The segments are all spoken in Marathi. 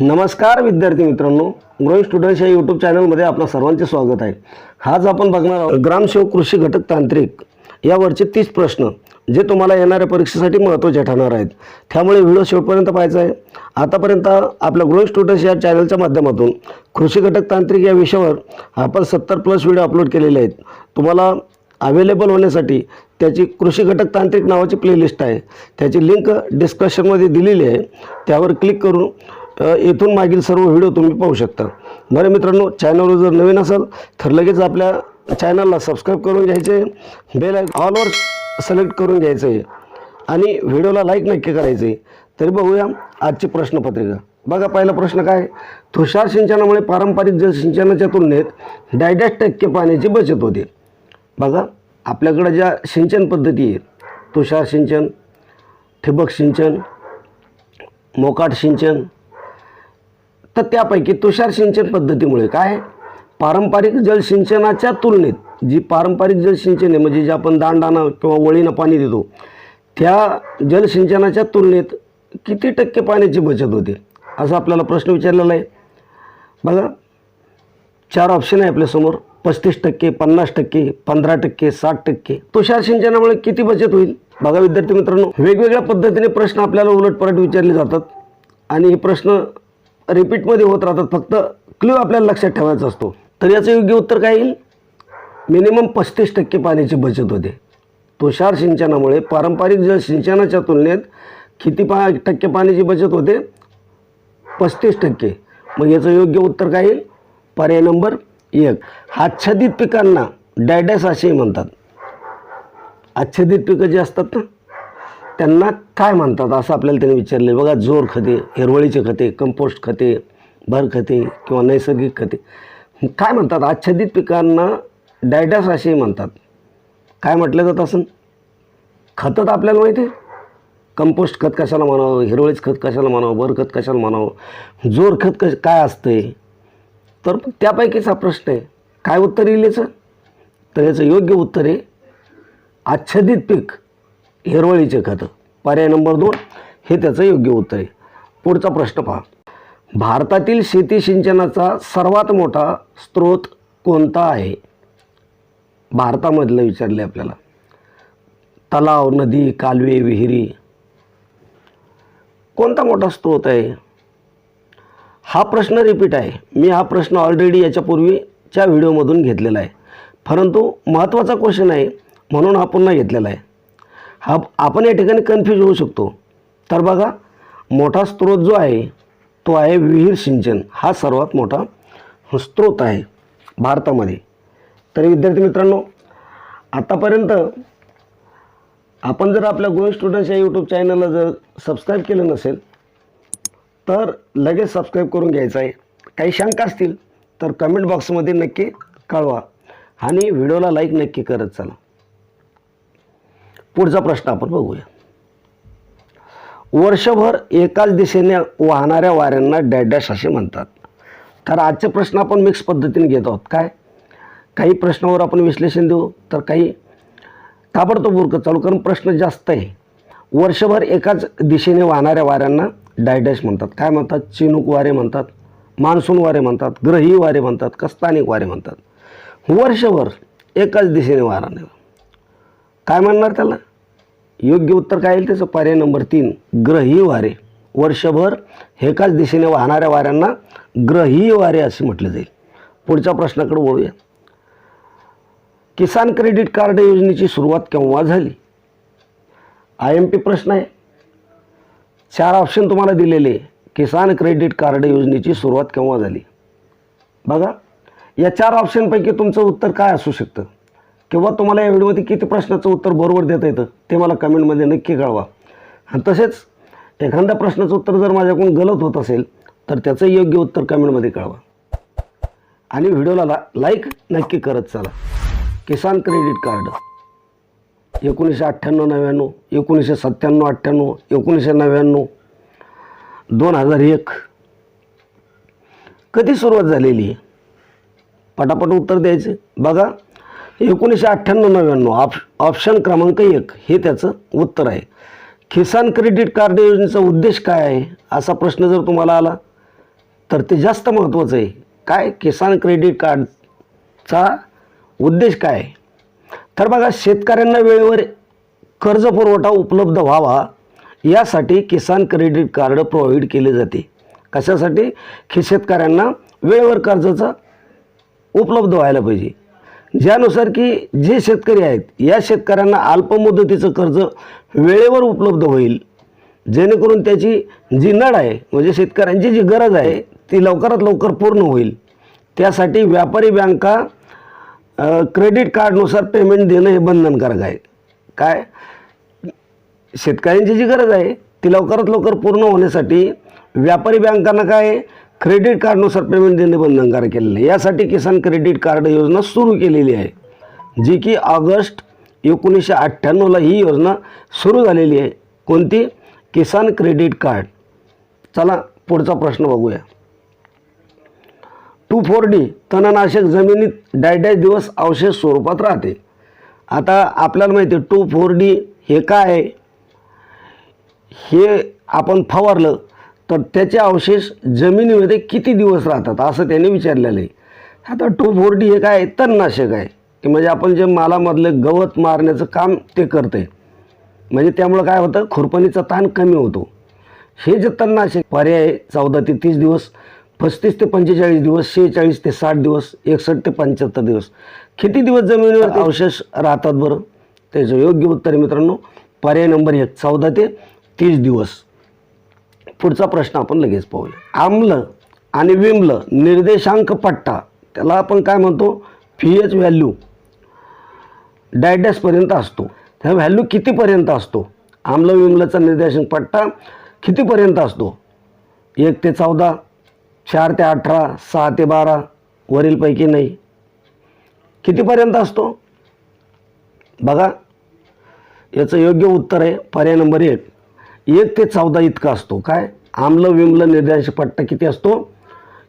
नमस्कार विद्यार्थी मित्रांनो ग्रोईंग स्टुडंट्स या यूट्यूब चॅनलमध्ये आपलं सर्वांचे स्वागत आहे. आज आपण बघणार आहोत ग्रामसेवक कृषी घटक तांत्रिक यावरचे तीस प्रश्न जे तुम्हाला येणाऱ्या परीक्षेसाठी महत्त्वाचे ठरणार आहेत. त्यामुळे व्हिडिओ शेवटपर्यंत पाहायचा आहे. आतापर्यंत आपल्या ग्रोईंग स्टुडंट्स या चॅनलच्या माध्यमातून कृषी घटक तांत्रिक या विषयावर आपण सत्तर प्लस व्हिडिओ अपलोड केलेले आहेत. तुम्हाला अवेलेबल होण्यासाठी त्याची कृषी घटक तांत्रिक नावाची प्लेलिस्ट आहे. त्याची लिंक डिस्क्रिप्शनमध्ये दिलेली आहे. त्यावर क्लिक करून येथून मागील सर्व व्हिडिओ तुम्ही पाहू शकता. बरं मित्रांनो चॅनलवर जर नवीन असाल तर लगेच आपल्या चॅनलला सबस्क्राईब करून घ्यायचे बेल ऑलवर सिलेक्ट करून घ्यायचं आहे आणि व्हिडिओला लाईक नक्की करायचं. आहे तरी बघूया आजची प्रश्नपत्रिका. बघा पहिला प्रश्न काय? तुषार सिंचनामुळे पारंपरिक जलसिंचनाच्या तुलनेत डायडॅश टक्के पाण्याची बचत होते. बघा आपल्याकडं ज्या सिंचन पद्धती आहेत तुषार सिंचन ठिबक सिंचन मोकाट सिंचन तर त्यापैकी तुषार सिंचन पद्धतीमुळे काय पारंपरिक जलसिंचनाच्या तुलनेत जी पारंपरिक जलसिंचन आहे म्हणजे जे आपण दांडानं किंवा वळीनं पाणी देतो त्या जलसिंचनाच्या तुलनेत किती टक्के पाण्याची बचत होते? असा आपल्याला प्रश्न विचारलेला आहे. बघा चार ऑप्शन आहे आपल्यासमोर पस्तीस टक्के पन्नास टक्के पंधरा टक्के साठ टक्के. तुषार सिंचनामुळे किती बचत होईल? बघा विद्यार्थी मित्रांनो वेगवेगळ्या पद्धतीने प्रश्न आपल्याला उलटपलट विचारले जातात. आणि हे प्रश्न रिपीटमध्ये होत राहतात. फक्त क्ल्यू आपल्याला लक्षात ठेवायचा असतो. तर याचं योग्य उत्तर काय येईल? मिनिमम पस्तीस टक्के पाण्याची बचत होते. तुषार सिंचनामुळे पारंपरिक जल सिंचनाच्या तुलनेत किती पा टक्के पाण्याची बचत होते? पस्तीस टक्के. मग याचं योग्य उत्तर काय येईल? पर्याय नंबर एक. आच्छादित पिकांना डायडॅस असेही म्हणतात. आच्छादित पिकं जी असतात ना त्यांना काय म्हणतात असं आपल्याला त्यांनी विचारले बघा जोर खते हिरवळीचे खते कंपोस्ट खते भर खते किंवा नैसर्गिक खते. काय म्हणतात? आच्छादित पिकांना डायडॅस असेही म्हणतात. काय म्हटलं जात असं? खतं तर आपल्याला माहिती आहे. कंपोस्ट खत कशाला म्हणावं? हिरवळीचं खत कशाला म्हणावं? बर खत कशाला म्हणावं? जोर खत कश काय असतंय? तर त्यापैकीच हा प्रश्न आहे. काय उत्तर येईल याचं? तर याचं योग्य उत्तर आहे आच्छादित पीक. हिरवळीचे खतं. पर्याय नंबर दोन हे त्याचं योग्य उत्तर आहे. पुढचा प्रश्न पहा. भारतातील शेती सिंचनाचा सर्वात मोठा स्रोत कोणता आहे? भारतामधलं विचारले आपल्याला. तलाव नदी कालवे विहिरी. कोणता मोठा स्रोत आहे? हा प्रश्न रिपीट आहे. मी हा प्रश्न ऑलरेडी याच्यापूर्वीच्या व्हिडिओमधून घेतलेला आहे. परंतु महत्त्वाचा क्वेश्चन आहे म्हणून हा पुन्हा घेतलेला आहे. हा आपण या ठिकाणी कन्फ्यूज होऊ शकतो. तर बघा मोठा स्रोत जो आहे तो आहे विहीर सिंचन. हा सर्वात मोठा स्रोत आहे भारतामध्ये. तरी विद्यार्थी मित्रांनो आत्तापर्यंत आपण जर आपल्या गोविंद स्टुडंट्स या यूट्यूब चॅनलला जर सबस्क्राईब केलं नसेल तर लगेच सबस्क्राईब करून घ्यायचं आहे. काही शंका असतील तर कमेंट बॉक्समध्ये नक्की कळवा. आणि व्हिडिओला लाईक नक्की करत चला. पुढचा प्रश्न आपण बघूया. वर्षभर एकाच दिशेने वाहणाऱ्या वाऱ्यांना डॅडॅश असे म्हणतात. तर आजचे प्रश्न आपण मिक्स पद्धतीने घेत आहोत. काय? काही प्रश्नावर आपण विश्लेषण देऊ. तर काही ताबडतोब उरकत चालू कारण प्रश्न जास्त आहे. वर्षभर एकाच दिशेने वाहणाऱ्या वाऱ्यांना डायडॅश म्हणतात. काय म्हणतात? चिनूक वारे म्हणतात मान्सून वारे म्हणतात ग्रही वारे म्हणतात का स्थानिक वारे म्हणतात. वर्षभर एकाच दिशेने वाहणारे काय म्हणणार त्याला? योग्य उत्तर काय येईल त्याचं? पर्याय नंबर तीन ग्रही वारे. वर्षभर एकाच दिशेने वाहणाऱ्या वाऱ्यांना ग्रही वारे असे म्हटलं जाईल. पुढच्या प्रश्नाकडे वळूया किसान क्रेडिट कार्ड योजनेची सुरुवात केव्हा झाली? आय एम पी प्रश्न आहे. चार ऑप्शन तुम्हाला दिलेले आहे. किसान क्रेडिट कार्ड योजनेची सुरुवात केव्हा झाली? बघा या चार ऑप्शनपैकी तुमचं उत्तर काय असू शकतं? किंवा तुम्हाला या व्हिडिओमध्ये किती प्रश्नाचं उत्तर बरोबर देता येतं ते मला कमेंटमध्ये नक्की कळवा. आणि तसेच एखाद्या प्रश्नाचं उत्तर जर माझ्याकडून गलत होत असेल तर त्याचं योग्य उत्तर कमेंटमध्ये कळवा. आणि व्हिडिओला ला लाईक नक्की करत चला. Kisan credit card. एकोणीसशे अठ्ठ्याण्णव नव्याण्णव एकोणीसशे सत्त्याण्णव अठ्ठ्याण्णव एकोणीसशे नव्याण्णव दोन हजार एक. कधी सुरुवात झालेली? आहे पटापट उत्तर द्यायचे. बघा एकोणीसशे अठ्ठ्याण्णव नव्याण्णव. ऑप ऑप्शन क्रमांक एक. हे त्याचं उत्तर आहे. किसान क्रेडिट कार्ड योजनेचा उद्देश काय आहे? असा प्रश्न जर तुम्हाला आला तर ते जास्त महत्त्वाचं आहे. काय? किसान क्रेडिट कार्डचा उद्देश काय आहे? तर बघा शेतकऱ्यांना वेळेवर कर्ज पुरवठा उपलब्ध व्हावा यासाठी किसान क्रेडिट कार्ड प्रोव्हाइड केले जाते. कशासाठी? की शेतकऱ्यांना वेळेवर कर्जाचा उपलब्ध व्हायला पाहिजे. ज्यानुसार की जे शेतकरी आहेत या शेतकऱ्यांना अल्पमुदतीचं कर्ज वेळेवर उपलब्ध होईल. जेणेकरून त्याची जी नड आहे म्हणजे शेतकऱ्यांची जी गरज आहे ती लवकरात लवकर पूर्ण होईल. त्यासाठी व्यापारी बँका क्रेडिट कार्डनुसार पेमेंट देणं हे बंधनकारक आहे. काय? शेतकऱ्यांची जी गरज आहे ती लवकरात लवकर पूर्ण होण्यासाठी व्यापारी बँकांना काय? क्रेडिट कार्डनुसार पेमेंट देणे बंधनकारक केलेलं आहे. यासाठी किसान क्रेडिट कार्ड योजना सुरू केलेली आहे. जी की ऑगस्ट एकोणीसशे अठ्ठ्याण्णवला ही योजना सुरू झालेली आहे. कोणती? Kisan credit card. चला पुढचा प्रश्न बघूया. टू फोर डी तणनाशक जमिनीत डायडॅश दिवस अवशेष स्वरूपात राहते. आता आपल्याला माहिती आहे टू फोर डी हे काय आहे? हे आपण फवारलं तर त्याचे अवशेष जमिनीमध्ये किती दिवस राहतात असं त्याने विचारलेलं आहे. आता टू फोर डी हे काय आहे तणनाशक आहे? की म्हणजे आपण जे मालामधलं गवत मारण्याचं काम ते करते म्हणजे त्यामुळं काय होतं? खुरपणीचा ताण कमी होतो. हे जे तणनाशक पर्याय आहे, चौदा ते तीस दिवस पस्तीस ते पंचेचाळीस दिवस शेहेचाळीस ते साठ दिवस एकसष्ट ते पंच्याहत्तर दिवस. किती दिवस जमिनीवर अवशेष राहतात बरं? त्याचं योग्य उत्तर मित्रांनो पर्याय नंबर एक चौदा ते तीस दिवस. पुढचा प्रश्न आपण लगेच पाहूया. आम्ल आणि विम्ल निर्देशांक पट्टा त्याला आपण काय म्हणतो? पी एच व्हॅल्यू डायडॅसपर्यंत असतो. त्या व्हॅल्यू कितीपर्यंत असतो? आम्ल विम्लचा निर्देशांक पट्टा कितीपर्यंत असतो? एक ते चौदा चार ते अठरा सहा ते बारा वरीलपैकी नाही. कितीपर्यंत असतो? बघा याचं योग्य उत्तर आहे पर्याय नंबर एक. एक ते चौदा इतका असतो. काय? आम्ल विम्ल निर्देश पट्टा किती असतो?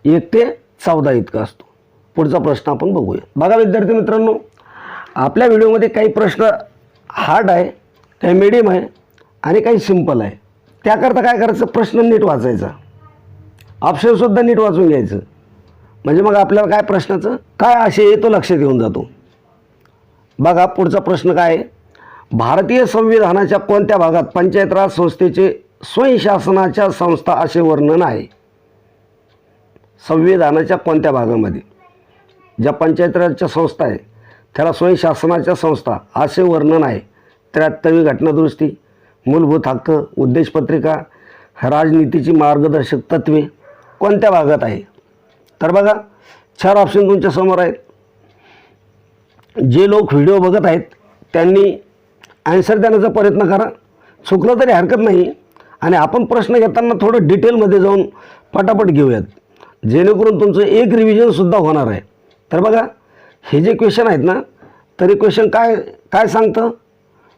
एक ते चौदा इतका असतो. पुढचा प्रश्न आपण बघूया. बघा विद्यार्थी मित्रांनो आपल्या व्हिडिओमध्ये काही प्रश्न हार्ड आहे काही मिडियम आहे आणि काही सिंपल आहे. त्याकरता काय करायचं? प्रश्न नीट वाचायचा. ऑप्शनसुद्धा नीट वाचून घ्यायचं. म्हणजे मग आपल्याला काय प्रश्नाचं? काय आशय येतो तो लक्षात घेऊन जातो. बघा पुढचा प्रश्न काय आहे? भारतीय संविधानाच्या कोणत्या भागात पंचायत राज संस्थेचे स्वयंशासनाच्या संस्था असे वर्णन आहे? संविधानाच्या कोणत्या भागामध्ये? ज्या पंचायत राजच्या संस्था आहे त्याला स्वयंशासनाच्या संस्था असे वर्णन आहे. त्र्याहत्तरवी घटनादुरुस्ती मूलभूत हक्क उद्देशपत्रिका राजनीतीची मार्गदर्शक तत्वे कोणत्या भागात आहे? तर बघा चार ऑप्शन तुमच्यासमोर आहेत. जे लोक व्हिडिओ बघत आहेत त्यांनी ॲन्सर देण्याचा प्रयत्न करा. चुकलं तरी हरकत नाही. आणि आपण प्रश्न घेताना थोडं डिटेलमध्ये जाऊन पटापट घेऊयात. जेणेकरून तुमचं एक रिव्हिजनसुद्धा होणार आहे. तर बघा हे जे क्वेश्चन आहेत ना तरी क्वेश्चन काय काय सांगतं?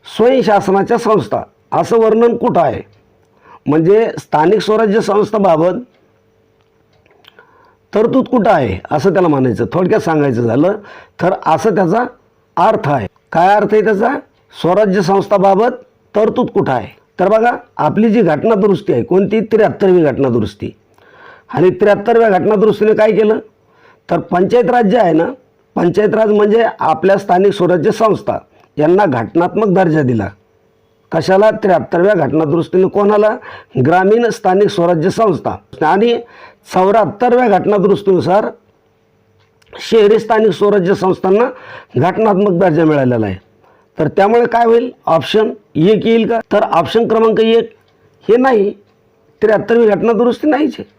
स्वयंशासनाच्या संस्था. असं वर्णन कुठं आहे? म्हणजे स्थानिक स्वराज्य संस्थाबाबत तरतूद कुठं आहे? असं त्याला म्हणायचं. थोडक्यात सांगायचं झालं तर असं त्याचा अर्थ आहे. काय अर्थ आहे त्याचा? स्वराज्य संस्थाबाबत तरतूद कुठं आहे? तर बघा आपली जी घटना दुरुस्ती आहे कोणती? त्र्याहत्तरवी घटना दुरुस्ती. आणि त्र्याहत्तरव्या घटना दुरुस्तीने काय केलं? तर पंचायत राज्य आहे ना पंचायत राज म्हणजे आपल्या स्थानिक स्वराज्य संस्था. यांना घटनात्मक दर्जा दिला. कशाला? त्र्याहत्तरव्या घटनादुरुस्तीने कोणाला? ग्रामीण स्थानिक स्वराज्य संस्था. आणि चौऱ्याहत्तरव्या घटनादुरुस्तीनुसार शहरी स्थानिक स्वराज्य संस्थांना घटनात्मक दर्जा मिळालेला आहे. तर त्यामुळे काय होईल? ऑप्शन एक येईल का? तर ऑप्शन क्रमांक एक. हे नाही. त्र्याहत्तरवी घटनादुरुस्ती नाहीच आहे.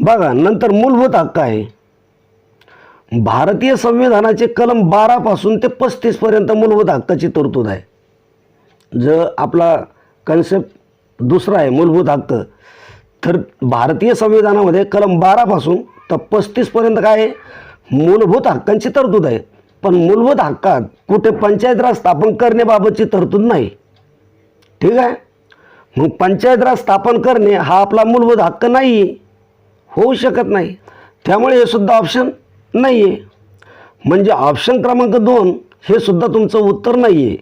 बघा नंतर मूलभूत हक्क आहे. भारतीय संविधानाचे कलम बारापासून ते पस्तीसपर्यंत मूलभूत हक्काची तरतूद आहे. जर आपला कन्सेप्ट दुसरा आहे मूलभूत हक्क तर भारतीय संविधानामध्ये कलम बारापासून तर पस्तीसपर्यंत काय आहे? मूलभूत हक्कांची तरतूद आहे. पण मूलभूत हक्कात कुठे पंचायत राज स्थापन करण्याबाबतची तरतूद नाही. ठीक आहे? मग पंचायत राज स्थापन करणे हा आपला मूलभूत हक्क नाही आहे होऊ शकत नाही. त्यामुळे हे सुद्धा ऑप्शन नाही आहे म्हणजे ऑप्शन क्रमांक दोन हे सुद्धा तुमचं उत्तर नाही आहे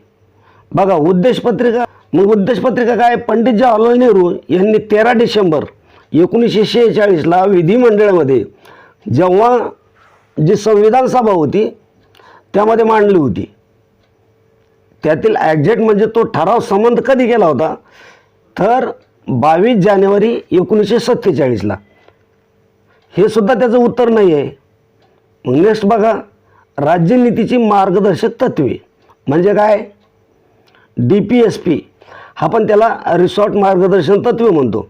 बघा उद्देशपत्रिका मग उद्देशपत्रिका काय? पंडित जवाहरलाल नेहरू यांनी तेरा डिसेंबर एकोणीसशे शेहेचाळीसला विधिमंडळामध्ये जेव्हा जी संविधान सभा होती त्यामध्ये मांडली होती. त्यातील ॲक्झॅक्ट म्हणजे तो ठराव संबंध कधी केला होता? तर बावीस जानेवारी एकोणीसशे सत्तेचाळीसला हे सुद्धा त्याचं उत्तर नाही आहे मग नेक्स्ट बघा. राज्यनीतीची मार्गदर्शक तत्वे. म्हणजे काय? डी पी एस पी हा पण त्याला रिसॉर्ट मार्गदर्शन तत्वे म्हणतो.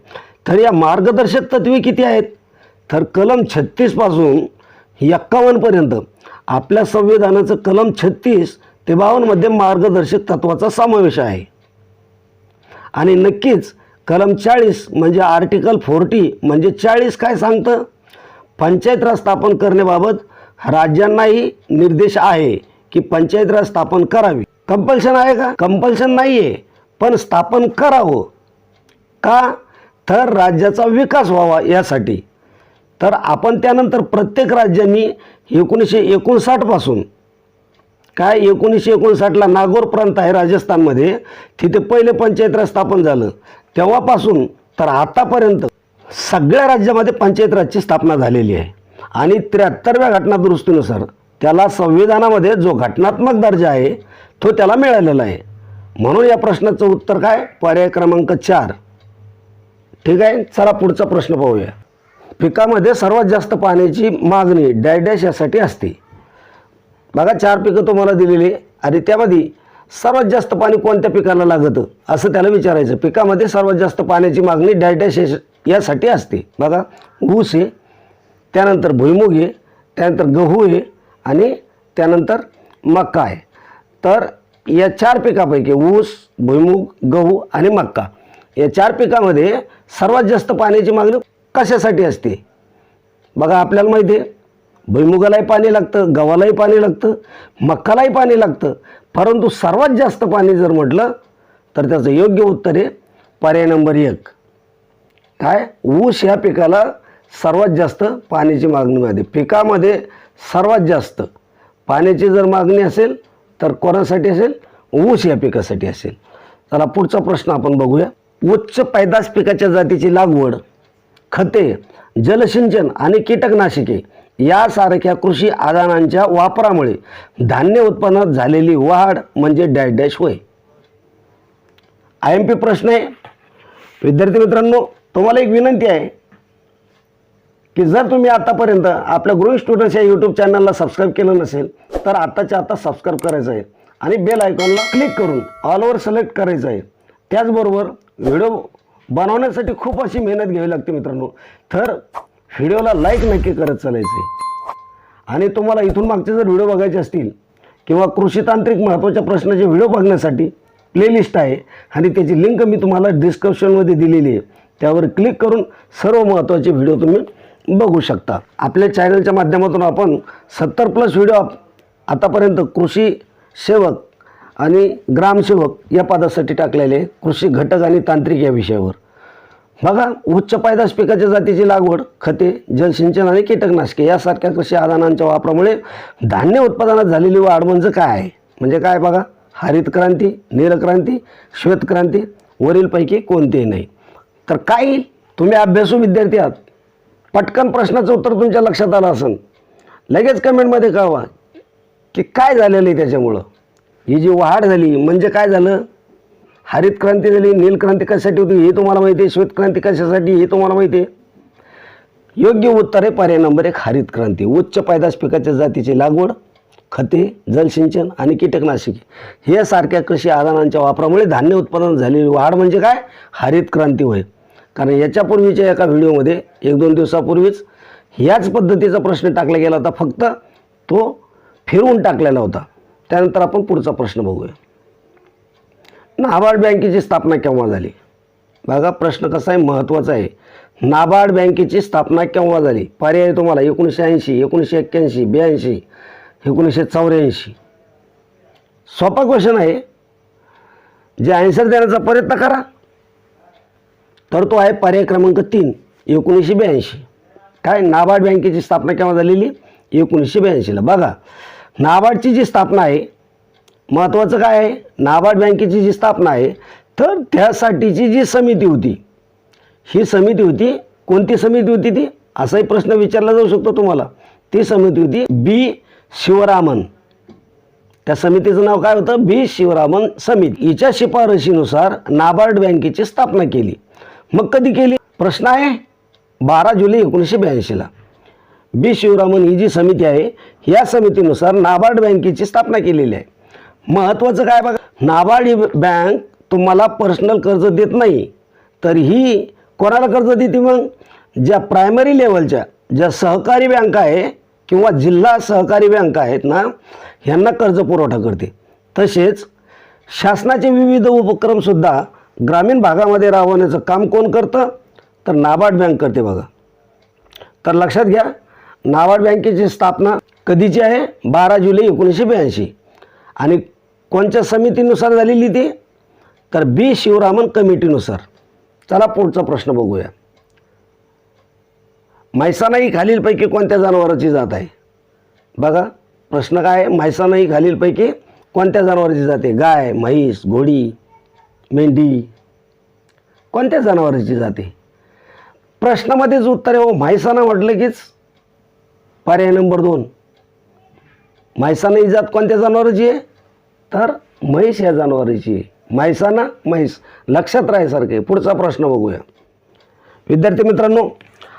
तर या मार्गदर्शक तत्वे किती आहेत? तर कलम छत्तीसपासून एक्कावन्नपर्यंत आपल्या संविधानाचं कलम छत्तीस ते बावन्नमध्ये मार्गदर्शक तत्वाचा समावेश आहे. आणि नक्कीच कलम चाळीस म्हणजे आर्टिकल फोर्टी म्हणजे चाळीस काय सांगतं? पंचायत राज स्थापन करण्याबाबत राज्यांनाही निर्देश आहे की पंचायत राज स्थापन करावी. कंपल्शन आहे का? कंपल्शन नाही आहे पण स्थापन करावं. का? तर राज्याचा विकास व्हावा यासाठी. तर आपण त्यानंतर प्रत्येक राज्यांनी एकोणीसशे एकोणसाठपासून काय एकोणीसशे एकोणसाठला नागोर प्रांत आहे राजस्थानमध्ये तिथे पहिले पंचायत राज स्थापन झालं. तेव्हापासून तर आतापर्यंत सगळ्या राज्यामध्ये पंचायत राजची स्थापना झालेली आहे. आणि त्र्याहत्तरव्या घटना दुरुस्तीनुसार त्याला संविधानामध्ये जो घटनात्मक दर्जा आहे तो त्याला मिळालेला आहे. म्हणून या प्रश्नाचं उत्तर काय? पर्याय क्रमांक चार. ठीक आहे? चला पुढचा प्रश्न पाहूया. पिकामध्ये सर्वात जास्त पाण्याची मागणी डॅडॅश यासाठी असते. बघा चार पिकं तुम्हाला दिलेली आणि त्यामध्ये सर्वात जास्त पाणी कोणत्या पिकाला लागतं असं त्याला विचारायचं. पिकामध्ये सर्वात जास्त पाण्याची मागणी डायडॅश यासाठी असते. बघा ऊस आहे त्यानंतर भुईमुग आहे त्यानंतर गहू आहे आणि त्यानंतर मक्का आहे. तर या चार पिकापैकी ऊस भुईमुग गहू आणि मक्का या चार पिकामध्ये सर्वात जास्त पाण्याची मागणी कशासाठी असते? बघा आपल्याला माहिती आहे भुईमुगालाही पाणी लागतं गव्हालाही पाणी लागतं मक्कालाही पाणी लागतं. परंतु सर्वात जास्त पाणी जर म्हटलं तर त्याचं योग्य उत्तर आहे पर्याय नंबर एक. काय? ऊस ह्या पिकाला सर्वात जास्त पाण्याची मागणी मिळते. पिकामध्ये सर्वात जास्त पाण्याची जर मागणी असेल तर कोणासाठी असेल? ऊस या पिकासाठी असेल. चला पुढचा प्रश्न आपण बघूया. उच्च पैदास पिकाच्या जातीची लागवड. खते जलसिंचन आणि कीटकनाशके यासारख्या कृषी आदानांच्या वापरामुळे धान्य उत्पन्नात झालेली वाढ म्हणजे डॅश डॅश होय. आय एम पी प्रश्न आहे. विद्यार्थी मित्रांनो तुम्हाला एक विनंती आहे की जर तुम्ही आतापर्यंत आपल्या गृह स्टुडंट्स या यूट्यूब चॅनलला सबस्क्राईब केलं नसेल तर आत्ताच्या आता सबस्क्राईब करायचं आहे आणि बेल आयकॉनला क्लिक करून ऑल ओवर सिलेक्ट करायचं आहे. त्याचबरोबर व्हिडिओ बनवण्यासाठी खूप अशी मेहनत घ्यावी लागते मित्रांनो. तर व्हिडिओला लाईक नक्की करत चालायचे. आणि तुम्हाला इथून मागचे जर व्हिडिओ बघायचे असतील किंवा कृषीतांत्रिक महत्त्वाच्या प्रश्नाचे व्हिडिओ बघण्यासाठी प्लेलिस्ट आहे आणि त्याची लिंक मी तुम्हाला डिस्क्रिप्शनमध्ये दिलेली आहे. त्यावर क्लिक करून सर्व महत्त्वाचे व्हिडिओ तुम्ही बघू शकता. आपल्या चॅनलच्या माध्यमातून आपण सत्तर प्लस व्हिडिओ आतापर्यंत कृषी सेवक आणि ग्रामसेवक या पदासाठी टाकलेले कृषी घटक आणि तांत्रिक या विषयावर. बघा उच्च पायदास पिकाच्या जातीची लागवड खते जलसिंचन आणि कीटकनाशके यासारख्या कृषी आदानांच्या वापरामुळे धान्य उत्पादनात झालेली वाढ म्हणजे काय आहे? म्हणजे काय बघा हरित क्रांती नीलक्रांती श्वेतक्रांती वरीलपैकी कोणतेही नाही. तर काय येईल? तुम्ही अभ्यासू विद्यार्थी आहात. पटकन प्रश्नाचं उत्तर तुमच्या लक्षात आलं असेल. लगेच कमेंटमध्ये कळवा की काय झालेलं आहे त्याच्यामुळं. ही जी वाढ झाली म्हणजे काय झालं? हरित क्रांती झाली नीलक्रांती कशासाठी होती हे तुम्हाला माहिती आहे. श्वेतक्रांती कशासाठी हे तुम्हाला माहिती आहे. योग्य उत्तर आहे पर्याय नंबर एक हरित क्रांती. उच्च पायदास पिकाच्या जातीची लागवड खते जलसिंचन आणि कीटकनाशके. हे सारख्या कृषी आदानांच्या वापरामुळे धान्य उत्पादन झालेली वाढ म्हणजे काय? हरित क्रांती होय. कारण याच्यापूर्वीच्या एका व्हिडिओमध्ये एक दोन दिवसापूर्वीच ह्याच पद्धतीचा प्रश्न टाकला गेला होता. फक्त तो फिरवून टाकलेला होता. त्यानंतर आपण पुढचा प्रश्न बघूया. नाबार्ड बँकेची स्थापना केव्हा झाली? बघा प्रश्न कसा आहे महत्त्वाचा आहे. नाबार्ड बँकेची स्थापना केव्हा झाली? पर्याय तुम्हाला एकोणीसशे ऐंशी एकोणीसशे एक्क्याऐंशी ब्याऐंशी एकोणीसशे चौऱ्याऐंशी. सोपा क्वेश्चन आहे. जे आन्सर देण्याचा प्रयत्न करा. तर तो आहे पर्याय क्रमांक तीन एकोणीसशे ब्याऐंशी. काय? नाबार्ड बँकेची स्थापना केव्हा झालेली? एकोणीसशे ब्याऐंशीला. बघा नाबार्डची जी स्थापना आहे महत्त्वाचं काय आहे? नाबार्ड बँकेची जी स्थापना आहे तर त्यासाठीची जी समिती होती ही समिती होती कोणती समिती होती ती? असाही प्रश्न विचारला जाऊ शकतो तुम्हाला. ती समिती होती बी. शिवरामन. त्या समितीचं नाव काय होतं? बी. शिवरामन समिती. हिच्या शिफारशीनुसार नाबार्ड बँकेची स्थापना केली. मग कधी केली? प्रश्न आहे बारा जुलै एकोणीसशे ब्याऐंशीला. बी शिवरामन ही जी समिती आहे या समितीनुसार नाबार्ड बँकेची स्थापना केलेली आहे. महत्त्वाचं काय बघा नाबार्ड ही बँक तुम्हाला पर्सनल कर्ज देत नाही तर ही कोणाला कर्ज देते मग? ज्या प्रायमरी लेवलच्या ज्या सहकारी बँका आहे किंवा जिल्हा सहकारी बँका आहेत ना ह्यांना कर्ज पुरवठा करते. तसेच शासनाचे विविध उपक्रमसुद्धा ग्रामीण भागामध्ये राबवण्याचं काम कोण करतं? तर नाबार्ड बँक करते बघा. तर लक्षात घ्या नाबार्ड बँकेची स्थापना कधीची आहे? बारा जुलै एकोणीसशे ब्याऐंशी. आणि कोणत्या समितीनुसार झालेली ती? तर बी. शिवरामन कमिटीनुसार. चला पुढचा प्रश्न बघूया. म्हैसाणा ही खालीलपैकी कोणत्या जनावराची जात आहे? बघा प्रश्न काय आहे? म्हैसाणा ही खालीलपैकी कोणत्या जनावराची जात आहे? गाय म्हैस घोडी मेंढी. कोणत्या जनावराची जाते प्रश्नामध्येच उत्तर आहे हो म्हैसाणा म्हटलं कीच. पर्याय नंबर दोन. म्हैसाणा ही जात कोणत्या जनावराची आहे? तर म्हैस या जनावराची आहे. म्हैसाणा म्हैस. लक्षात राहायसारखे पुढचा प्रश्न बघूया. विद्यार्थी मित्रांनो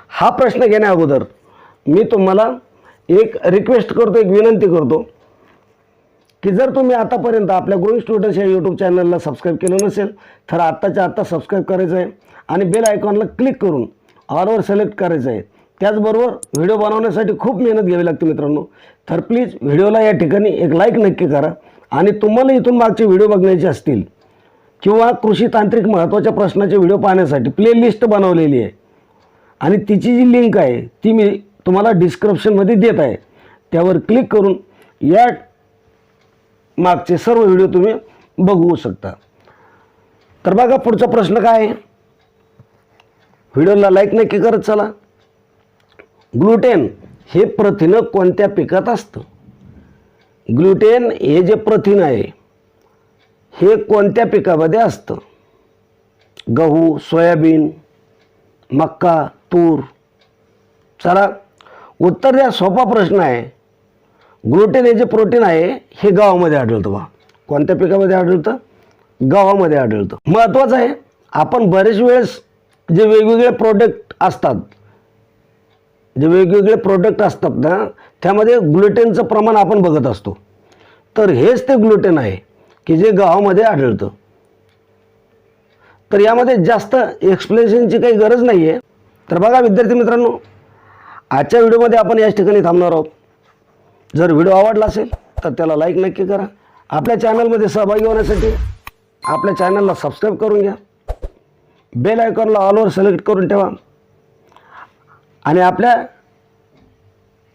हा प्रश्न घेण्या अगोदर मी तुम्हाला एक रिक्वेस्ट करतो एक विनंती करतो की जर तुम्ही आतापर्यंत आपल्या ग्रोईंग स्टुडंट्स या यूट्यूब चॅनलला सबस्क्राईब केलं नसेल तर आत्ताच्या आत्ता सबस्क्राईब करायचं आहे आणि बेल आयकॉनला क्लिक करून ऑलवर सिलेक्ट करायचं आहे. त्याचबरोबर व्हिडिओ बनवण्यासाठी खूप मेहनत घ्यावी लागते मित्रांनो. तर प्लीज व्हिडिओला या ठिकाणी एक लाईक नक्की करा. आणि तुम्हाला इथून मागचे व्हिडिओ बघण्याचे असतील किंवा कृषी तांत्रिक महत्त्वाच्या प्रश्नाचे व्हिडिओ पाहण्यासाठी प्लेलिस्ट बनवलेली आहे. आणि तिची जी लिंक आहे ती मी तुम्हाला डिस्क्रिप्शनमध्ये देत आहे. त्यावर क्लिक करून या मागचे सर्व व्हिडिओ तुम्ही बघू शकता. तर बघा पुढचा प्रश्न काय आहे? व्हिडिओला लाईक नक्की करत चला. ग्लुटेन हे प्रथिनं कोणत्या पिकात असतं? ग्लुटेन हे जे प्रथिन आहे हे कोणत्या पिकामध्ये असतं? गहू सोयाबीन मक्का तूर. चला उत्तर द्या सोपा प्रश्न आहे. ग्लुटेन हे जे प्रोटीन आहे हे गव्हामध्ये आढळतं बा. कोणत्या पिकामध्ये आढळतं? गव्हामध्ये आढळतं. महत्त्वाचं आहे आपण बरेच वेळेस जे वेगवेगळे प्रोडक्ट असतात जे वेगवेगळे प्रोडक्ट असतात ना त्यामध्ये ग्लुटेनचं प्रमाण आपण बघत असतो. तर हेच ते ग्लुटेन आहे की जे गव्हामध्ये आढळतं. तर यामध्ये जास्त एक्सप्लेनेशनची काही गरज नाही आहे तर बघा विद्यार्थी मित्रांनो आजच्या व्हिडिओमध्ये आपण याच ठिकाणी थांबणार आहोत. जर व्हिडिओ आवडला असेल तर त्याला लाईक नक्की करा. आपल्या चॅनलमध्ये सहभागी होण्यासाठी आपल्या चॅनलला सबस्क्राईब करून घ्या. बेल आयकॉनला ऑलवर सिलेक्ट करून ठेवा. आणि आपल्या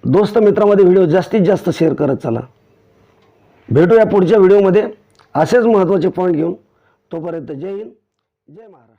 दोस्त मित्रामध्ये व्हिडिओ जास्तीत जास्त शेअर करत चला. भेटूया पुढच्या व्हिडिओमध्ये असेच महत्त्वाचे पॉईंट घेऊन. तोपर्यंत जय हिंद जय महाराष्ट्र.